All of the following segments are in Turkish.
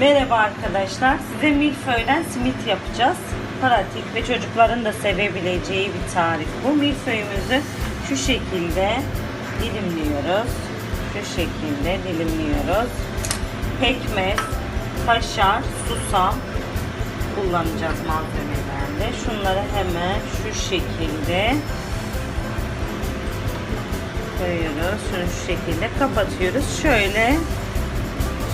Merhaba arkadaşlar. Size milföyden simit yapacağız. Pratik ve çocukların da sevebileceği bir tarif. Bu milföyümüzü şu şekilde dilimliyoruz. Şu şekilde dilimliyoruz. Pekmez, kaşar, susam kullanacağız malzemelerde. Şunları hemen şu şekilde koyuyoruz. Şunu şu şekilde kapatıyoruz. Şöyle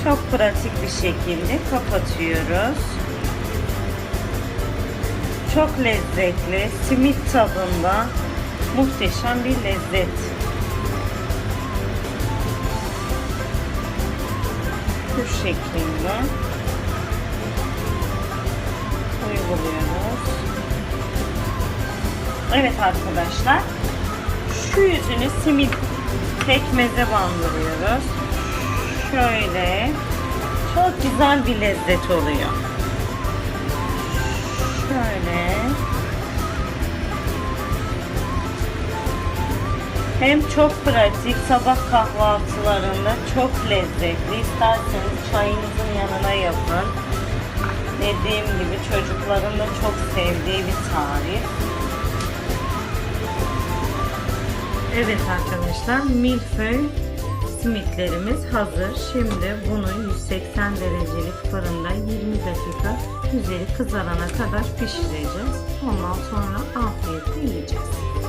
çok pratik bir şekilde kapatıyoruz. Çok lezzetli, simit tadında muhteşem bir lezzet. Bu şekilde uyguluyoruz. Evet arkadaşlar, şu yüzünü simit pekmeze bandırıyoruz şöyle çok güzel bir lezzet oluyor. Şöyle hem çok pratik sabah kahvaltılarında çok lezzetli. İsterseniz çayınızın yanına yapın. Dediğim gibi çocukların da çok sevdiği bir tarif. Evet arkadaşlar milföy simitlerimiz hazır. Şimdi bunu 180 derecelik fırında 20 dakika üzeri kızarana kadar pişireceğiz. Ondan sonra afiyetle yiyeceğiz.